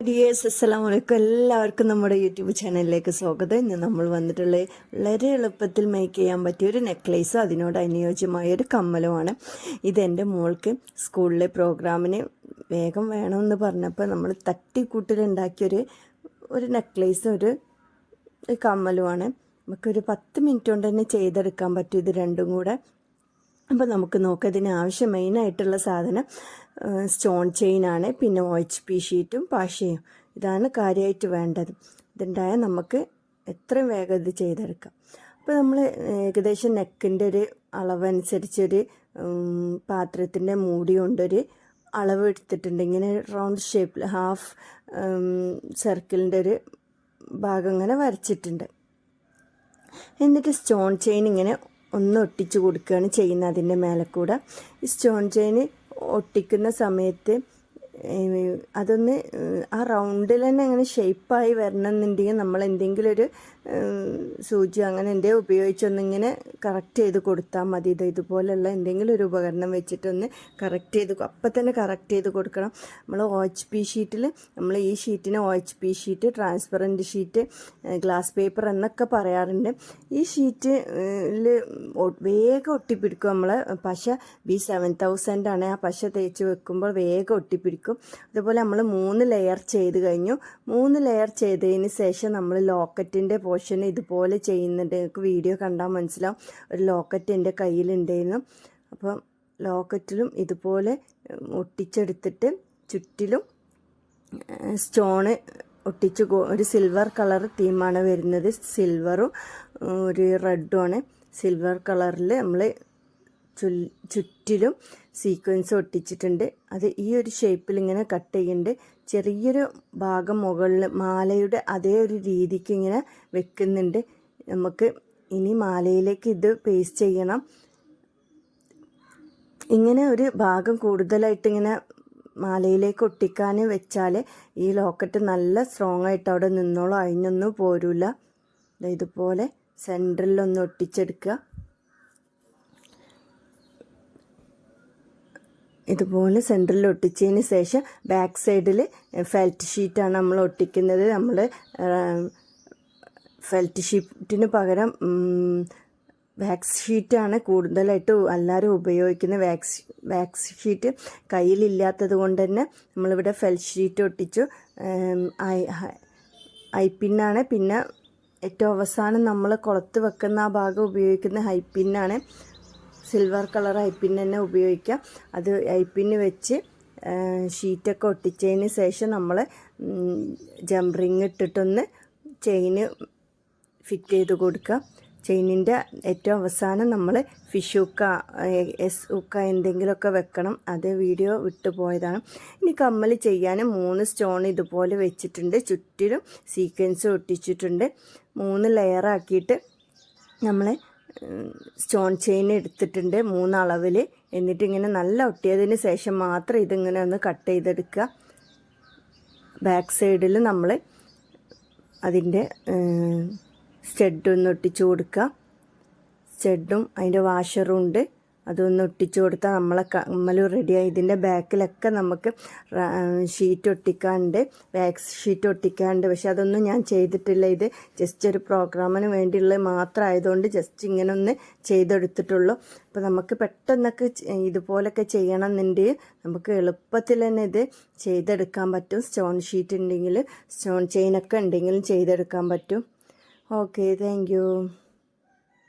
Dears അസ്സലാം വലൈക്കും എല്ലാവർക്കും നമ്മുടെ യൂട്യൂബ് ചാനലിലേക്ക് സ്വാഗതം. ഇന്ന് നമ്മൾ വന്നിട്ടുള്ള വളരെ എളുപ്പത്തിൽ മേക്ക് ചെയ്യാൻ പറ്റിയ ഒരു നെക്ലേസ് അതിനോട് അനുയോജ്യമായ ഒരു കമ്മലുമാണ് ഇതെന്റെ മോൾക്ക് സ്കൂളിലെ പ്രോഗ്രാമിന് വേഗം വേണമെന്ന് പറഞ്ഞപ്പോൾ നമ്മൾ തട്ടിക്കൂട്ടിലുണ്ടാക്കിയൊരു ഒരു നെക്ലേസ് ഒരു കമ്മലുമാണ് നമുക്കൊരു പത്ത് മിനിറ്റ് കൊണ്ട് തന്നെ ചെയ്തെടുക്കാൻ പറ്റും. ഇത് രണ്ടും കൂടെ അപ്പോൾ നമുക്ക് നോക്കാം ഇതിന് ആവശ്യം മെയിനായിട്ടുള്ള സാധനം സ്റ്റോൺ ചെയിനാണ് പിന്നെ ഒ എച്ച് പി ഷീറ്റും പാഷയും. ഇതാണ് കാര്യമായിട്ട് വേണ്ടത്. ഇതുണ്ടായാൽ നമുക്ക് എത്രയും വേഗം ഇത് ചെയ്തെടുക്കാം. അപ്പോൾ നമ്മൾ ഏകദേശം നെക്കിന്റെ ഒരു അളവനുസരിച്ചൊരു പാത്രത്തിന്റെ മൂടി കൊണ്ടൊരു അളവ് എടുത്തിട്ടുണ്ട്. ഇങ്ങനെ റൗണ്ട് ഷേപ്പിൽ ഹാഫ് സർക്കിളിന്റെ ഒരു ഭാഗം ഇങ്ങനെ വരച്ചിട്ടുണ്ട്. എന്നിട്ട് സ്റ്റോൺ ചെയിൻ ഇങ്ങനെ ഒന്ന് ഒട്ടിച്ചു കൊടുക്കുകയാണ് ചെയ്യുന്നത് അതിന്റെ മേലെ കൂടെ. ഈ സ്റ്റോൺ ചെയിൻ ഒട്ടിക്കുന്ന സമയത്ത് അതൊന്ന് ആ റൗണ്ടിൽ തന്നെ അങ്ങനെ ഷേപ്പായി വരണം എന്നുണ്ടെങ്കിൽ നമ്മൾ എന്തെങ്കിലും ഒരു സൂചി അങ്ങനെ എന്തെങ്കിലും ഉപയോഗിച്ചൊന്നിങ്ങനെ കറക്റ്റ് ചെയ്ത് കൊടുത്താൽ മതി. ഇത് ഇതുപോലെയുള്ള എന്തെങ്കിലും ഒരു ഉപകരണം വെച്ചിട്ടൊന്ന് കറക്റ്റ് ചെയ്ത് അപ്പം തന്നെ കറക്റ്റ് ചെയ്ത് കൊടുക്കണം. നമ്മൾ ഒ എച്ച് പി ഷീറ്റിൽ നമ്മൾ ഈ ഷീറ്റിന് O H P sheet transparent sheet glass paper എന്നൊക്കെ പറയാറുണ്ട്. ഈ ഷീറ്റിൽ വേഗം ഒട്ടിപ്പിടിക്കും നമ്മൾ പശ ബി സെവൻ തൗസൻഡ് ആണ് ആ പശ തേച്ച് വെക്കുമ്പോൾ വേഗം ഒട്ടിപ്പിടിക്കും. അതുപോലെ നമ്മൾ മൂന്ന് ലെയർ ചെയ്ത് കഴിഞ്ഞു. മൂന്ന് ലെയർ ചെയ്തതിന് ശേഷം നമ്മൾ ലോക്കറ്റിന്റെ പോർഷൻ ഇതുപോലെ ചെയ്യുന്നുണ്ട്. നിങ്ങൾക്ക് വീഡിയോ കണ്ടാൽ മനസ്സിലാവും. ഒരു ലോക്കറ്റ് എന്റെ കയ്യിലുണ്ടായിരുന്നു. അപ്പം ലോക്കറ്റിലും ഇതുപോലെ ഒട്ടിച്ചെടുത്തിട്ട് ചുറ്റിലും സ്റ്റോണ് ഒട്ടിച്ച് ഒരു സിൽവർ കളർ തീമാണ് വരുന്നത്. സിൽവറും ഒരു റെഡുമാണ് സിൽവർ കളറിൽ നമ്മൾ ചുറ്റിലും സീക്വൻസ് ഒട്ടിച്ചിട്ടുണ്ട്. അത് ഈ ഒരു ഷേപ്പിൽ ഇങ്ങനെ കട്ട് ചെയ്യുന്നുണ്ട് ചെറിയൊരു ഭാഗം മുകളിൽ മാലയുടെ അതേ ഒരു രീതിക്ക് ഇങ്ങനെ വെക്കുന്നുണ്ട്. നമുക്ക് ഇനി മാലയിലേക്ക് ഇത് പേസ്റ്റ് ചെയ്യണം. ഇങ്ങനെ ഒരു ഭാഗം കൂടുതലായിട്ട് ഇങ്ങനെ മാലയിലേക്ക് ഒട്ടിക്കാൻ വെച്ചാൽ ഈ ലോക്കറ്റ് നല്ല സ്ട്രോങ് ആയിട്ട് അവിടെ നിന്നോളൂ അതിനൊന്നും പോരൂല. ഇതുപോലെ സെന്ററിലൊന്ന് ഒട്ടിച്ചെടുക്കുക. ഇതുപോലെ സെന്ററിൽ ഒട്ടിച്ചതിന് ശേഷം ബാക്ക് സൈഡിൽ ഫെൽറ്റ് ഷീറ്റാണ് നമ്മൾ ഒട്ടിക്കുന്നത്. നമ്മൾ ഫെൽറ്റ് ഷീറ്റിന് പകരം വാക്സ് ഷീറ്റാണ് കൂടുതലായിട്ട് എല്ലാവരും ഉപയോഗിക്കുന്നത്. വാക്സ് വാക്സ് ഷീറ്റ് കയ്യിലില്ലാത്തത് കൊണ്ട് തന്നെ നമ്മളിവിടെ ഫെൽറ്റ് ഷീറ്റ് ഒട്ടിച്ചു. ഐ പിന്നാണ് പിന്നെ ഏറ്റവും അവസാനം നമ്മൾ കുളത്ത് വെക്കുന്ന ആ ഭാഗം ഉപയോഗിക്കുന്ന ഹൈ പിന്നാണ് സിൽവർ കളർ ഐപ്പിൻ തന്നെ ഉപയോഗിക്കാം. അത് ഐപ്പിന് വെച്ച് ഷീറ്റൊക്കെ ഒട്ടിച്ചതിന് ശേഷം നമ്മൾ ജംറിങ് റിങ് ഇട്ടിട്ടൊന്ന് ചെയിന് ഫിറ്റ് ചെയ്ത് കൊടുക്കുക ചെയിനിന്റെ ഏറ്റവും അവസാനം നമ്മൾ ഫിഷ് ഉക്ക എസ് ഉക്ക എന്തെങ്കിലുമൊക്കെ വെക്കണം. അത് വീഡിയോ വിട്ടു പോയതാണ്. ഇനി കമ്മൽ ചെയ്യാൻ മൂന്ന് സ്റ്റോൺ ഇതുപോലെ വെച്ചിട്ടുണ്ട്. ചുറ്റിലും സീക്വൻസ് ഒട്ടിച്ചിട്ടുണ്ട്. മൂന്ന് ലെയറാക്കിയിട്ട് നമ്മൾ സ്റ്റോൺ ചെയിൻ എടുത്തിട്ടുണ്ട് മൂന്നളവിൽ എന്നിട്ട് ഇങ്ങനെ നല്ല ഒട്ടിയതിന് ശേഷം മാത്രം ഇതിങ്ങനെ ഒന്ന് കട്ട് ചെയ്തെടുക്കുക. ബാക്ക് സൈഡിൽ നമ്മൾ അതിന്റെ സ്റ്റെഡ് ഒന്ന് ഒട്ടിച്ചു കൊടുക്കുക. സ്റ്റെഡും അതിന്റെ വാഷറും ഉണ്ട്. അതൊന്ന് ഒട്ടിച്ചു കൊടുത്താൽ നമ്മളെ കമ്മൽ റെഡിയായി ഇതിന്റെ ബാക്കിലൊക്കെ നമുക്ക് ഷീറ്റ് ഒട്ടിക്കാണ്ട് വാക്സ് ഷീറ്റ് ഒട്ടിക്കാണ്ട്. പക്ഷെ അതൊന്നും ഞാൻ ചെയ്തിട്ടില്ല. ഇത് ജസ്റ്റ് ഒരു പ്രോഗ്രാമിന് വേണ്ടിയുള്ള മാത്രമായതുകൊണ്ട് ജസ്റ്റ് ഇങ്ങനെ ഒന്ന് ചെയ്തെടുത്തിട്ടുള്ളൂ. അപ്പോൾ നമുക്ക് പെട്ടെന്നൊക്കെ ഇതുപോലൊക്കെ ചെയ്യണം എന്നുണ്ടെങ്കിൽ നമുക്ക് എളുപ്പത്തിൽ തന്നെ ഇത് ചെയ്തെടുക്കാൻ പറ്റും. സ്റ്റോൺ ഷീറ്റ് ഉണ്ടെങ്കിൽ സ്റ്റോൺ ചെയിനൊക്കെ ഉണ്ടെങ്കിലും ചെയ്തെടുക്കാൻ പറ്റും. Okay thank